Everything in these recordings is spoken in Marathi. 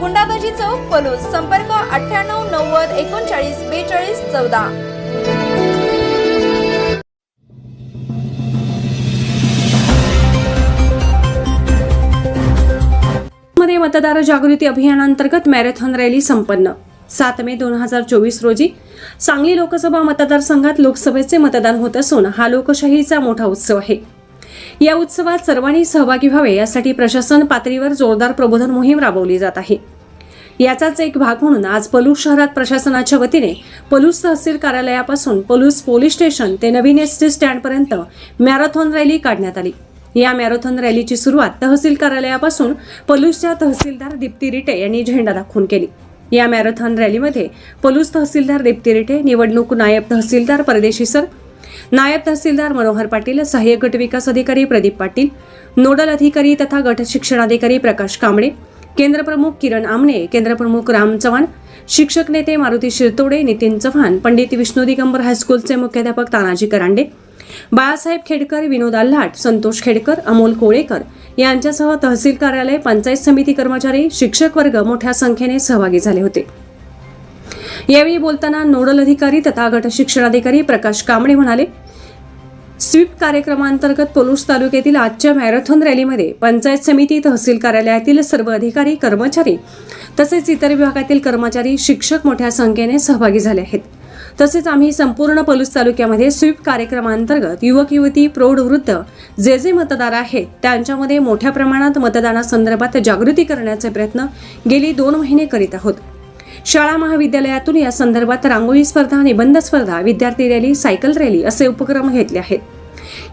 गुंडाबाजी चौक पलूस संपर्क अठ्ठ्याण्णव नव्वद एकोणचाळीस बेचाळीस चौदा. मध्ये मतदार जागृती अभियानांतर्गत मॅरेथॉन रॅली संपन्न. सात मे दोन हजार चोवीस रोजी सांगली लोकसभा मतदारसंघात लोकसभेचे मतदान होत असून हा लोकशाहीचा मोठा उत्सव आहे. या उत्सवात सर्वांनी सहभागी व्हावे यासाठी प्रशासन पातळीवर जोरदार प्रबोधन मोहीम राबवली जात आहे. याचाच एक भाग म्हणून आज पलूस शहरात प्रशासनाच्या वतीने पलूस तहसील कार्यालयापासून पलूस पोलीस स्टेशन ते नवीन एस टी स्टँडपर्यंत मॅरेथॉन रॅली काढण्यात आली. या मॅरेथॉन रॅलीची सुरुवात तहसील कार्यालयापासून पलूसच्या तहसीलदार दीप्ती रिटे यांनी झेंडा दाखवून केली. या मॅरेथॉन रॅलीमध्ये पलूस तहसीलदार दीप्ती रिटे निवडणूक नायब तहसीलदार परदेशी सर नायब तहसीलदार मनोहर पाटील सहाय्यक गट विकास अधिकारी प्रदीप पाटील नोडल अधिकारी तथा गट शिक्षणाधिकारी प्रकाश कांबळे केंद्रप्रमुख किरण आमने केंद्रप्रमुख राम चव्हाण शिक्षक नेते मारुती शिरतोडे नितीन चव्हाण पंडित विष्णू दिगंबर हायस्कूलचे मुख्याध्यापक तानाजी करांडे बाळासाहेब खेडकर विनोद आल्हाट संतोष खेडकर अमोल कोळेकर यांच्यासह तहसील कार्यालय पंचायत समिती कर्मचारी शिक्षक वर्ग मोठ्या संख्येने सहभागी झाले होते. यावेळी बोलताना नोडल अधिकारी तथा गट शिक्षणाधिकारी प्रकाश कांबळे म्हणाले स्वीप कार्यक्रमांतर्गत पलूस तालुक्यातील आजच्या मॅरेथॉन रॅलीमध्ये पंचायत समिती तहसील कार्यालयातील सर्व अधिकारी कर्मचारी तसेच इतर विभागातील कर्मचारी शिक्षक मोठ्या संख्येने सहभागी झाले आहेत. तसेच आम्ही संपूर्ण पलूस तालुक्यामध्ये स्वीप कार्यक्रमांतर्गत युवक युवती प्रौढ वृद्ध जे जे मतदार आहेत त्यांच्यामध्ये मोठ्या प्रमाणात मतदानासंदर्भात जागृती करण्याचे प्रयत्न गेली दोन महिने करीत आहोत. शाळा महाविद्यालयातून या संदर्भात रांगोळी स्पर्धा निबंध स्पर्धा विद्यार्थी रॅली सायकल रॅली असे उपक्रम घेतले आहेत.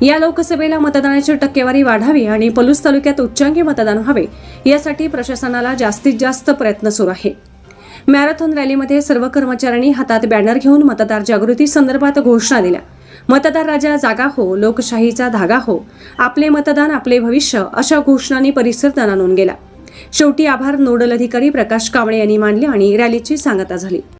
या लोकसभेला मतदानाची टक्केवारी वाढावी आणि पलूस तालुक्यात उच्चांकी मतदान व्हावे यासाठी प्रशासनाला जास्तीत जास्त प्रयत्न सुरू आहे. मॅरेथॉन रॅलीमध्ये सर्व कर्मचाऱ्यांनी हातात बॅनर घेऊन मतदार जागृती संदर्भात घोषणा दिल्या. मतदार राजा जागा हो लोकशाहीचा धागा हो आपले मतदान आपले भविष्य अशा घोषणांनी परिसर दणानून गेला. शेवटी आभार नोडल अधिकारी प्रकाश कांबळे यांनी मानले आणि रॅलीची सांगता झाली.